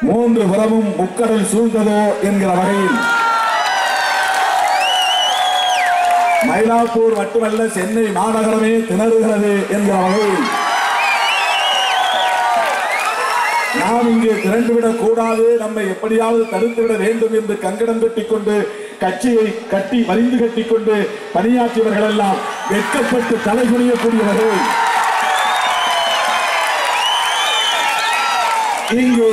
மூன்று புறமும் முக்கடல் சூழ்ந்ததோ என்கிற வகையில். மயிலாப்பூர் மட்டுமல்ல சென்னை மாநகரமே திணறுகிறது என்கிற வகையில். நாம் இங்கே திரண்டுவிடக் கூடாது நம்மை எப்படியாவது தடுத்துவிட வேண்டும் என்று கங்கடம் கட்டிக்கொண்டு கட்சியை கட்டி வலிந்து கட்டிக்கொண்டு பணியாற்றியவர்கள் எல்லாம் வெட்கப்பட்டு தலை வகையில் இங்கே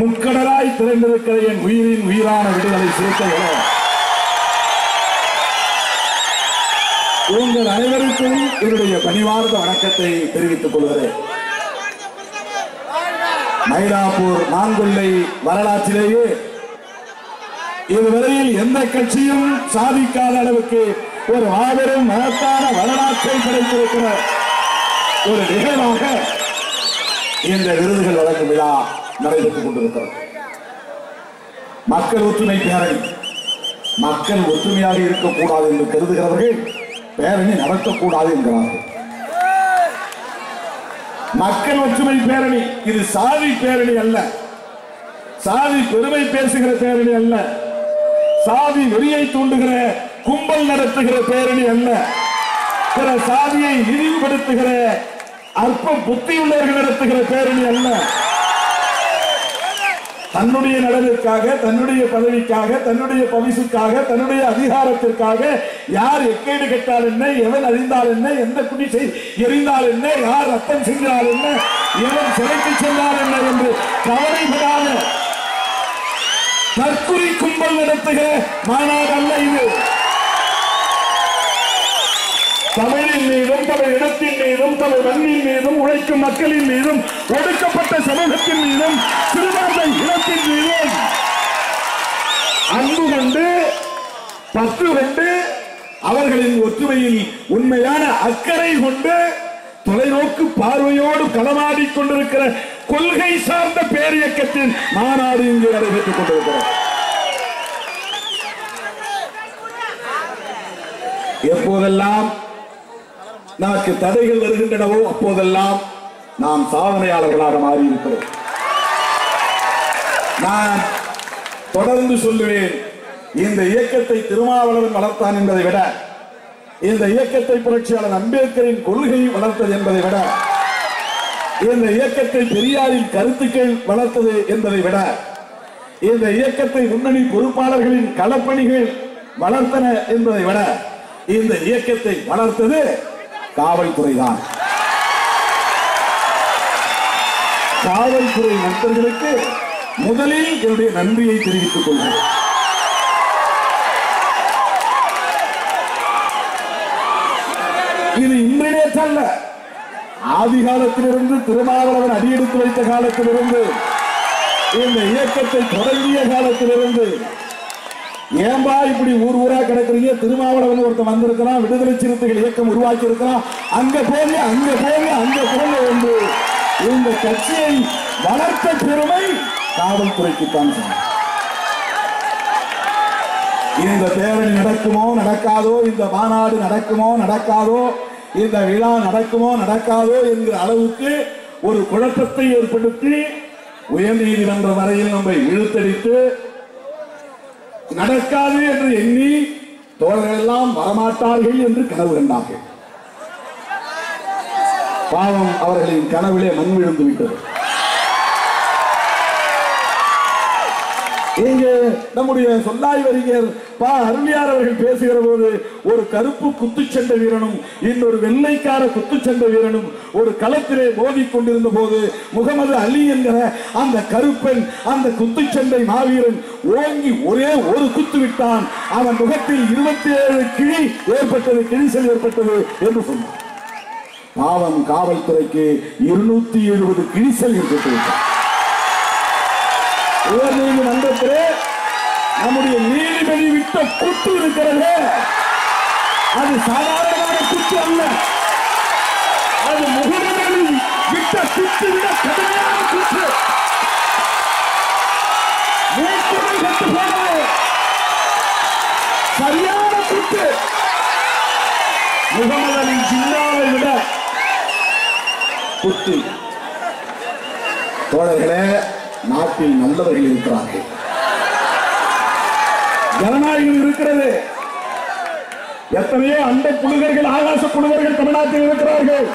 முக்கடலாய் திறந்திருக்கிற என் உயிரின் உயிரான விடுதலை சிறுத்தைகளே உங்கள் அனைவருக்கும் என்னுடைய பணிவார்ந்த வணக்கத்தை தெரிவித்துக் கொள்கிறேன். மயிலாப்பூர் மாங்குள்ளை வரலாற்றிலேயே இதுவரையில் எந்த கட்சியும் சாதிக்காத அளவுக்கு ஒரு மாபெரும் மகத்தான வரலாற்றை படைத்திருக்கிற ஒரு நிகழ்வாக இந்த விருதுகள் வழங்கும் விழா. நடைபெற்றுக் கொண்டிருக்கிறது. மக்கள் ஒற்றுமை பேரணி மக்கள் ஒற்றுமையாக இருக்கக்கூடாது என்று கருதுகிறவர்கள் பேரணி நடத்தக்கூடாது என்கிறார்கள். மக்கள் ஒற்றுமை பேரணி இது சாதி பேரணி அல்ல. சாதி பெருமை பேசுகிற பேரணி அல்ல. சாதி வெறியை தூண்டுகிற கும்பல் நடத்துகிற பேரணி அல்ல. பிற சாதியை இழிவுபடுத்துகிற அற்ப புத்தியுள்ளவர்கள் நடத்துகிற பேரணி அல்ல. தன்னுடைய நலனுக்காக தன்னுடைய பதவிக்காக தன்னுடைய பவிசுக்காக தன்னுடைய அதிகாரத்திற்காக யார் எக்கேடு கெட்டால் என்ன எவன் அழிந்தால் என்ன எந்த குடி செய் என்ன யார் ரத்தம் சென்றால் என்ன எவன் சிறைக்கு சென்றால் என்ன என்று கவலைப்படாத தற்கொலை கும்பல் நடத்துகிற மாநாடு அல்ல இது. தமிழின் மீதும் தமிழ் இடத்தின் மீதும் தமிழ் மண்ணின் மீதும் உழைக்கும் மக்களின் மீதும் ஒடுக்கப்பட்ட சமூகத்தின் மீதும் சிறுபான்மை இனத்தின் மீதும் அன்பு கொண்டு பற்று கொண்டு அவர்களின் ஒற்றுமையில் உண்மையான அக்கறை கொண்டு தொலைநோக்கு பார்வையோடு களமாடிக் கொண்டிருக்கிற கொள்கை சார்ந்த பேரியக்கத்தின் மாநாடு இங்கு நடைபெற்றுக் கொண்டிருக்கிறது. எப்போதெல்லாம் நமக்கு தடைகள் வருகின்றனவோ அப்போதெல்லாம் நாம் சாதனையாளர்களாக மாறியிருக்கிறோம். நான் தொடர்ந்து சொல்லுவேன் இந்த இயக்கத்தை திருமாவளவன் வளர்த்தான் என்பதை விட இந்த இயக்கத்தை புரட்சியாளர் அம்பேத்கரின் கொள்கை வளர்த்தது என்பதை விட இந்த இயக்கத்தை பெரியாரின் கருத்துக்கள் வளர்த்தது என்பதை விட இந்த இயக்கத்தை முன்னணி பொறுப்பாளர்களின் களப்பணிகள் வளர்த்தன என்பதை விட இந்த இயக்கத்தை வளர்த்தது காவல்துறைதான். காவல்துறை நண்பர்களுக்கு முதலில் என்னுடைய நன்றியை தெரிவித்துக் கொள்கிறேன். இது இன்றைய நேற்றல்ல ஆதி காலத்திலிருந்து திருமாவளவன் அடியெடுத்து வைத்த காலத்திலிருந்து இந்த இயக்கத்தை தொடங்கிய காலத்திலிருந்து ஏன்பா இப்படி ஊர் ஊரா கிடக்குறீங்க? திருமாவளவன் ஒருத்தன் வந்திருக்கிறான் விடுதலை சிறுத்தைகள் இயக்கம் உருவாக்கி இருக்கிறான் அங்க போங்க அங்க போங்க அங்க போங்க என்று இந்த கட்சியை வளர்த்த பெருமை காவல்துறைக்குத்தான் இந்த பேரணி நடக்குமோ நடக்காதோ இந்த மாநாடு நடக்குமோ நடக்காதோ இந்த விழா நடக்குமோ நடக்காதோ என்கிற அளவுக்கு ஒரு குழப்பத்தை ஏற்படுத்தி உயர்நீதிமன்ற வரையில் நம்மை இழுத்தடித்து நடக்காது என்று எண்ணி தோழர்கள் எல்லாம் வரமாட்டார்கள் என்று கனவு கண்டார்கள். பாவம் அவர்களின் கனவிலே மண் விழுந்து விட்டது. இங்கே நம்முடைய சொல்லாய் வரிஞர் பா அருளியார் அவர்கள் பேசுகிற போது ஒரு கருப்பு குத்துச்சண்டை வீரனும் இன்னொரு வெள்ளைக்கார குத்துச்சண்டை வீரனும் ஒரு களத்திலே மோதி கொண்டிருந்த போது முகமது அலி என்கிற அந்த கருப்பன் அந்த குத்துச்சண்டை மாவீரன் ஓங்கி ஒரே ஒரு குத்து விட்டான். அவன் முகத்தில் இருபத்தி ஏழு கிழி ஏற்பட்டது கிழிசல் ஏற்பட்டது என்று சொன்னான். பாவம் காவல்துறைக்கு இருநூத்தி எழுபது கிழிசல் ஏற்பட்டு நம்முடைய நீதிபதி விட்ட குத்து இருக்கிறது. அது சாதாரணமான குத்து அல்ல. அது முகமது விட்ட குத்து விட குத்து தோழர்களே நாட்டில் நல்லவர்கள் இருக்கிறார்கள். ஜனநாயகம் இருக்கிறது. எத்தனையோ அண்ட புழுகர்கள் ஆகாச புழுகர்கள் தமிழ்நாட்டில் இருக்கிறார்கள்.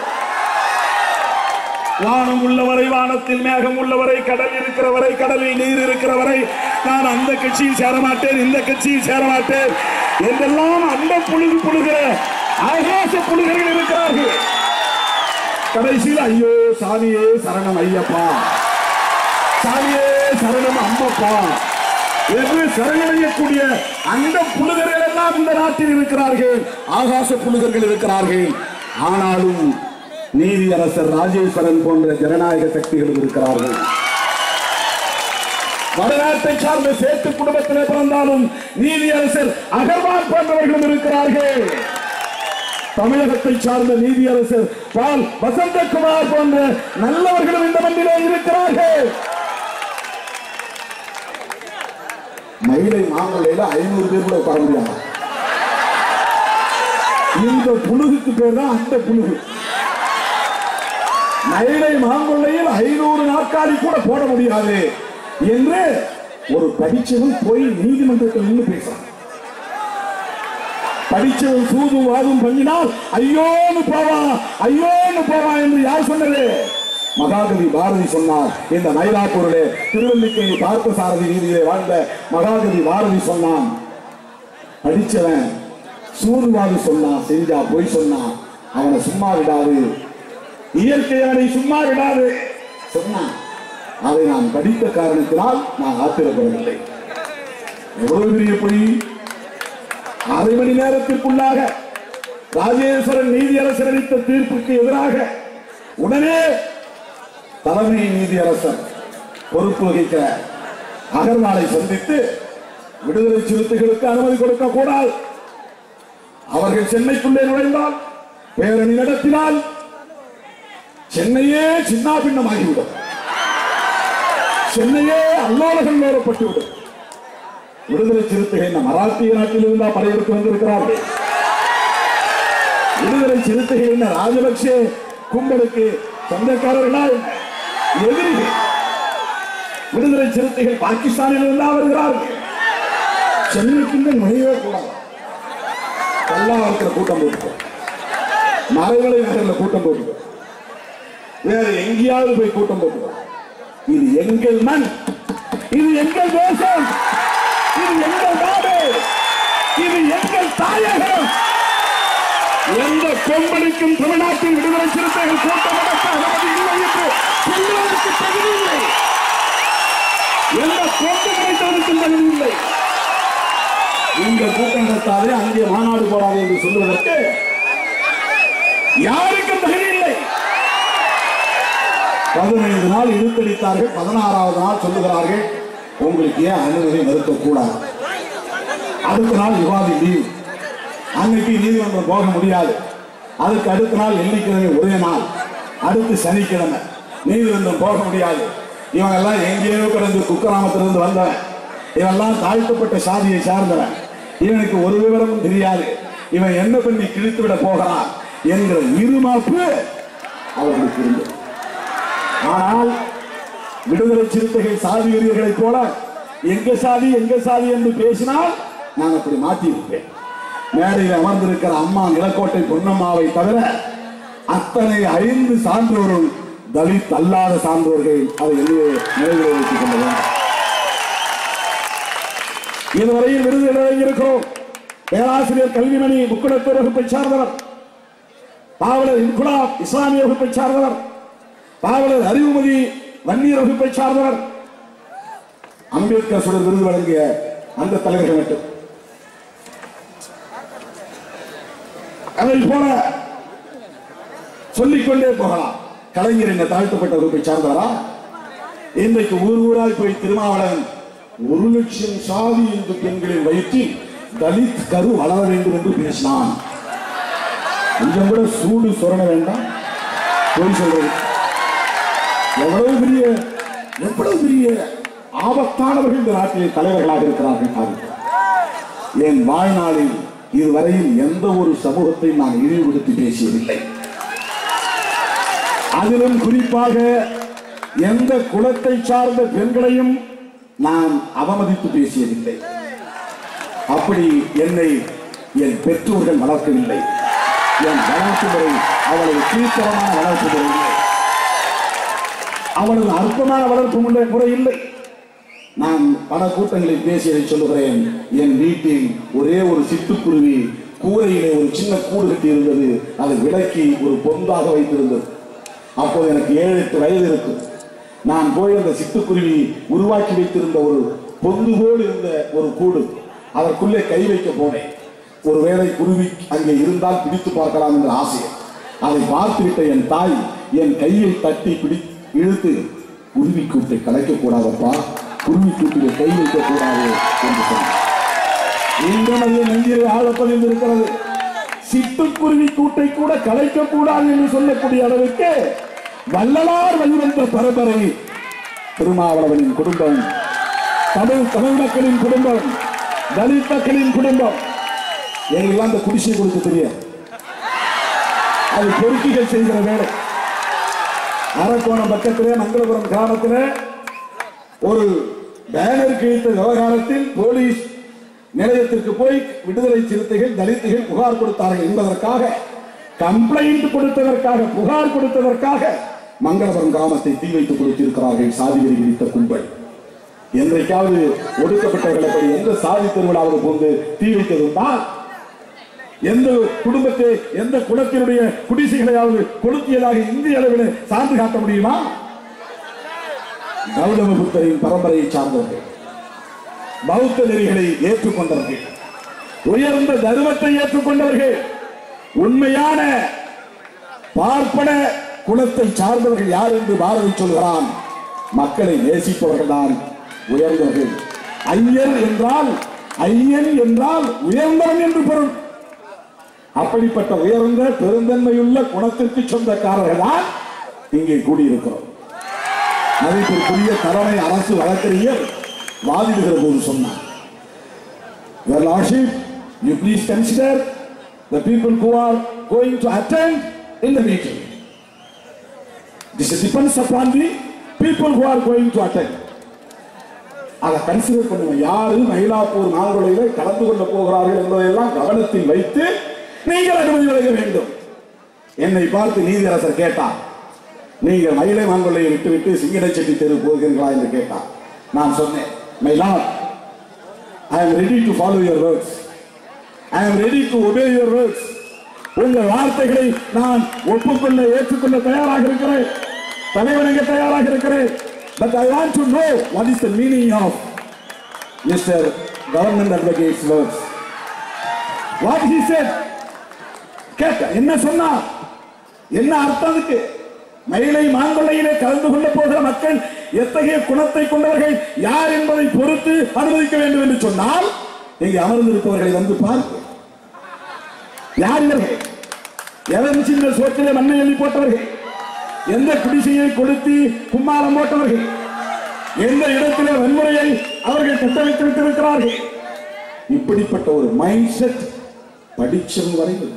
வானம் உள்ளவரை வானத்தில் மேகம் உள்ளவரை கடல் இருக்கிற வரை கடலில் நீர் இருக்கிற வரை நான் அந்த கட்சியில் சேரமாட்டேன் இந்த கட்சியில் சேரமாட்டேன் என்றெல்லாம் அந்த புழுகு புழுகிற ஆகாச புழுகர்கள் இருக்கிறார்கள். கடைசியில் ஐயோ சாமியே சரணம் ஐயப்பா. சாமியே சரணம் அம்மப்பா என்று சரணடையக்கூடிய அந்த புழுகர்கள் எல்லாம் இந்த நாட்டில் இருக்கிறார்கள். ஆகாச புழுகர்கள் இருக்கிறார்கள். ஆனாலும் நீதியரசர் ராஜேஸ்வரன் போன்ற ஜனநாயக சக்திகளும் இருக்கிறார்கள். வரலாற்றை சார்ந்த சேர்த்து குடும்பத்திலே பிறந்தாலும் நீதியரசர் அகர்வால் போன்றவர்களும் இருக்கிறார்கள். தமிழகத்தை சார்ந்த நீதியரசர் பால் வசந்தகுமார் போன்ற நல்லவர்களும் இந்த மண்ணிலே இருக்கிறார்கள். மயிலை மாமலையில ஐநூறு பேர் கூட உட்கார முடியாது? இந்த புழுகுக்கு பேர் தான் அந்த புழுகு மயிலை மாங்கொல்லையில் ஐநூறு நாற்காலி கூட போட முடியாது. என்று ஒரு படிச்சவன் போய் நீதிமன்றத்தில் நின்று பேசுறான் படிச்சவன் தூது வாதும் பண்ணினால் ஐயோன்னு போவான் ஐயோன்னு போவான் என்று யார் சொன்னது? மகாகவி பாரதி சொன்னார். இந்த மயிலாப்பூரிலே திருவல்லிக்கேணி பார்த்த சாரதி வீதியிலே வாழ்ந்த மகாகவி பாரதி சொன்னான். படிச்சவன் சூதுவாது சொன்னான் செஞ்சா போய் சொன்னான் அவனை சும்மா விடாது. இயற்கையானை சும்மா விடாது சொன்னான் அதை நான் படித்த காரணத்தினால் நான் ஆத்திரப்படவில்லை. எவ்வளவு பெரிய பொய்? அரை மணி நேரத்திற்குள்ளாக ராஜேஸ்வரன் நீதியரசர் அளித்த தீர்ப்புக்கு எதிராக உடனே தலைமை நீதியரசர் பொறுப்பு வகிக்க அகர்வாலை சந்தித்து விடுதலை சிறுத்தைகளுக்கு அனுமதி கொடுக்க கூடாது. அவர்கள் சென்னைக்குள்ளே நுழைந்தால் பேரணி நடத்தினால் சென்னையே சின்னாபின்னமாகிவிடும். சென்னையே அல்லோலகம் நேரப்பட்டுவிடும் விடுதலை சிறுத்தைகள் இந்த மராட்டிய நாட்டில் இருந்தா படையெடுத்து வந்திருக்கிறார்கள் விடுதலை சிறுத்தைகள் என்ன ராஜபக்சே கும்பலுக்கு சொந்தக்காரர்களா எதிரிகள் விடுதலை சிறுத்தைகள் பாகிஸ்தானில் இருந்தா வருகிறார்கள் சென்னைக்கு இந்த நுழையவே கூடாது. பல்லாவரத்தில் கூட்டம் போட்டுக்கோ மலைகளை நகரில் கூட்டம் போட்டுக்கோ வேற எங்கேயாவது போய் கூட்டம் போட்டுக்கோ இது எங்கள் மண். இது எங்கள் தேசம். இது எங்கள் நாடு. இது எங்கள் தாயகம். எந்த கொம்பனுக்கும் தமிழ்நாட்டில் விடுதலை சிறுத்தைகள் கூட்டம் நடத்த அனுமதி இல்லை என்று சொல்வதற்கு தகுதி இல்லை. எந்த கொம்பு கிடைத்ததற்கும் தகுதி இல்லை. இந்த கூட்டம் நடத்தாதே அங்கே மாநாடு போடாது என்று சொல்வதற்கு யாருக்கும் தகுதி இல்லை. பதினைந்து நாள் இழுத்தடித்தார்கள் பதினாறாவது நாள் சொல்லுகிறார்கள். உங்களுக்கு ஏன் அனுமதி மறுக்கக்கூடாது? அடுத்த நாள் விவாதி லீவ். அன்னைக்கு நீதிமன்றம் போக முடியாது. அதுக்கு அடுத்த நாள் வெள்ளிக்கிழமை ஒரே நாள். அடுத்து சனிக்கிழமை. நீதிமன்றம் போக முடியாது. இவன் எல்லாம் எங்கேயோ கிடந்து குக்கிராமத்திலிருந்து வந்தவன். இவெல்லாம் தாழ்த்தப்பட்ட சாதியை சார்ந்தவன். இவனுக்கு ஒரு விவரமும் தெரியாது. இவன் என்ன பண்ணி கிழித்து விட போகிறான் என்கிற இருமாப்பு அவர்களுக்கு இருந்தது. ஆனால் விடுதலை சிறுத்தைகள் சாதி வெறியர்களைப் போல எங்க சாதி எங்க சாதி என்று பேசினால் நான் அப்படி மாற்றி இருப்பேன் மேடையில் அமர்ந்திருக்கிற அம்மா நிலக்கோட்டை பொன்னம்மாவை தவிர அத்தனை ஐந்து சான்றோரும் தலித் அல்லாத சான்றோர்கள் அதை வெளியே நினைவில் வைத்துக் கொள்ள வேண்டும். இதுவரையில் விருது இருக்கிறோம் பேராசிரியர் கல்விமணி முக்குடத்தூர் வகுப்பை சார்ந்தவர் பாவலர் இன்குலாப் இஸ்லாமிய வகுப்பை சார்ந்தவர் பாவலர் அறிவுமதி வன்னியர் வகுப்பை சார்ந்தவர். அம்பேத்கர் சுடர் விருது வழங்கிய அந்த தலைவர்கள் மட்டும். அதை போல சொல்லிக்கொண்டே போகலாம். கலைஞர் என்ன தாழ்த்தப்பட்ட வகுப்பை சார்ந்தவரா? இன்றைக்கு ஊர் ஊராய் போய் திருமாவளவன் ஒரு லட்சம் சாதி இந்து பெண்களின் வயிற்றில் தலித் கரு வளர வேண்டும் என்று பேசினான். கொஞ்சம் கூட சூடு சுரண வேண்டாம். போய் சொல்றது எவ்வளவு பெரிய எவ்வளவு பெரிய ஆபத்தானவர்கள் இந்த நாட்டிலே தலைவர்களாக இருக்கிறார்கள் என் வாழ்நாளில் இதுவரையில் எந்த ஒரு சமூகத்தை நான் இழிவுபடுத்தி பேசியதில்லை. அதிலும் குறிப்பாக எந்த குலத்தை சார்ந்த பெண்களையும் நான் அவமதித்து பேசியதில்லை. அப்படி என்னை என் பெற்றோர்கள் வளர்க்கவில்லை. என் வளர்ப்பு முறை அவளது கீழ்த்தரமான வளர்ப்பு முறை அவனது அற்பமான வளர்ப்பு முறை முறை இல்லை. நான் பல கூட்டங்களில் பேசியதை சொல்லுகிறேன். என் வீட்டில் ஒரே ஒரு சிட்டுக்குருவி கூரையிலே ஒரு சின்ன கூடு கட்டி இருந்தது அதை விலக்கி ஒரு பொந்தாக வைத்திருந்தது. அப்போது எனக்கு ஏழு எட்டு வயது இருக்கும் நான் போய் அந்த சிட்டுக்குருவி உருவாக்கி வைத்திருந்த ஒரு பொந்து போல் இருந்த ஒரு கூடு. அதற்குள்ளே கை வைக்க போனேன். ஒருவேளை குருவி அங்கே இருந்தால் பிடித்து பார்க்கலாம் என்ற ஆசை. அதை பார்த்துவிட்ட என் தாய் என் கையில் தட்டி பிடித்து இழுத்து குருவி கூட்டை கலைக்க கூடாதப்பா குருவி கூட்டிலே கை வைக்க கூடாது என்று சொன்னார். இன்றும் நெஞ்சில் ஆழப்பதில் இருக்கிறது. சிட்டுக்குருவி கூட்டை கூட கலைக்க கூடாது என்று சொல்லக்கூடிய அளவுக்கு வல்லலார் வழிவந்த பரம்பரை திருமாவளவனின் குடும்பம் தமிழ் தமிழ் மக்களின் குடும்பம் தலித் மக்களின் குடும்பம். எங்கெல்லாம் அந்த குடிசை கொடுக்க தெரியும் அது பொறுக்கிகள் செய்கிற வேலை. அரக்கோணம் பக்கத்திலே மங்களபுரம் கிராமத்தில் ஒரு பேனர் கிழித்த விவகாரத்தில் போலீஸ் நிலையத்திற்கு போய் விடுதலை சிறுத்தைகள் தலித்துகள் புகார் கொடுத்தார்கள் என்பதற்காக கம்ப்ளைண்ட் கொடுத்ததற்காக புகார் கொடுத்ததற்காக மங்களபுரம் கிராமத்தை தீ வைத்து கொடுத்திருக்கிறார்கள் சாதிகளை விதித்த கும்பல். என்றைக்காவது ஒடுக்கப்பட்டவர்களை எந்த சாதி திருவிழாவது போன்று தீ வைத்ததுண்டால் எந்த குடும்பத்தை எந்த குலத்தினுடைய குடிசைகளையாவது கொளுத்தியதாக இந்திய அளவில் சான்று காட்ட முடியுமா? கௌதம புத்தரின் பரம்பரையை சார்ந்தவர்கள் பௌத்த நெறிகளை ஏற்றுக்கொண்டவர்கள் உயர்ந்த தர்மத்தை ஏற்றுக்கொண்டவர்கள் உண்மையான பார்ப்பன குலத்தை சார்ந்தவர்கள் யார் என்று பாரதி சொல்கிறான். மக்களை நேசிப்பவர்கள் தான் உயர்ந்தவர்கள். ஐயர் என்றால் ஐயன் என்றால் உயர்ந்தவன் என்று பொருள். அப்படிப்பட்ட உயர்ந்த பெருந்தன்மையுள்ள குணத்திற்கு சொந்தக்காரர்கள் தான் இங்கே கூடியிருக்கிறோம் மதிப்பிற்குரிய தலைமை அரசு வழக்கறிஞர் வாதிடுகிற போது சொன்னார் Your Lordship, you please consider the people who are going to attend in the meeting. This depends upon the people who are going to attend. அதை கன்சிடர் பண்ணுங்க யாரு மயிலாப்பூர் நாங்குடையில கலந்து கொள்ள போகிறார்கள் என்பதையெல்லாம் கவனத்தில் வைத்து நீங்கள் அனுமதி வழங்க வேண்டும். என்னை பார்த்து நீதியரசர் கேட்டார். நீங்கள் மயிலை மாங்கொள்ளையை விட்டுவிட்டு சிங்கடச்செட்டி தெரு போகிறீர்களா என்று கேட்டார். நான் சொன்னேன் my lord I am ready to follow your words I am ready to obey your words உங்கள் வார்த்தைகளை நான் ஒப்புக்கொள்ள ஏற்றுக்கொள்ள தயாராக இருக்கிறேன். தலைவணங்க தயாராக இருக்கிறேன். But I want to know what is the meaning of mister government advocates words what he said கேட்ட என்ன சொன்னார் என்ன அர்த்தம் அதுக்கு? மயிலை மாங்கொள்ளையிலே கலந்து கொள்ள போகிற மக்கள் எத்தகைய குணத்தை கொண்டவர்கள்? யார் என்பதை பொறுத்து அனுமதிக்க வேண்டும் என்று சொன்னால் இங்கே அமர்ந்திருப்பவர்களை வந்து பார்க்க யார் இவர்கள்? எவன் சின்ன சோற்றிலே மண்ணை எள்ளி போட்டவர்கள்? எந்த குடிசையை கொடுத்து கும்மாரம் போட்டவர்கள்? எந்த இடத்திலே வன்முறையை அவர்கள் கட்டமைத்து விட்டிருக்கிறார்கள்? இப்படிப்பட்ட ஒரு மைண்ட் செட் வரை வரைவில்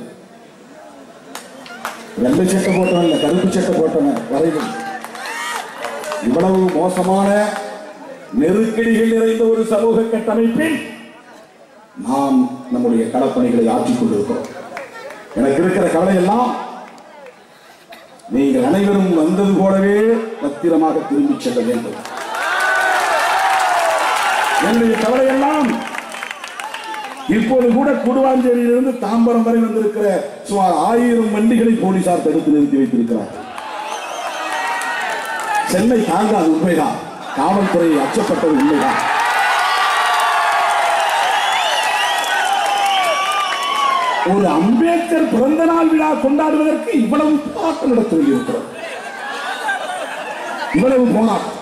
வெள்ளை சட்டை போட்டவன் இல்லை கருப்பு சட்டை போட்டவன் வரைவில் இவ்வளவு மோசமான நெருக்கடிகள் நிறைந்த ஒரு சமூக கட்டமைப்பில் நாம் நம்முடைய கடற்பணிகளை ஆற்றிக் கொண்டிருக்கிறோம். எனக்கு இருக்கிற கவலை எல்லாம் நீங்கள் அனைவரும் வந்தது போலவே பத்திரமாக திரும்பிச் செல்ல வேண்டும். என்னுடைய கவலை இப்போது கூட குடுவாஞ்சேரியிலிருந்து தாம்பரம் வரை வந்திருக்கிற சுமார் ஆயிரம் வண்டிகளை போலீசார் தடுத்து நிறுத்தி வைத்திருக்கிறார். சென்னை தாங்காது உண்மைதான். காவல்துறை அச்சப்பட்டது உண்மைதான். ஒரு அம்பேத்கர் பிறந்த நாள் விழா கொண்டாடுவதற்கு இவ்வளவு போராட்டம் நடத்த வேண்டியிருக்கிறார் இவ்வளவு போராட்டம்.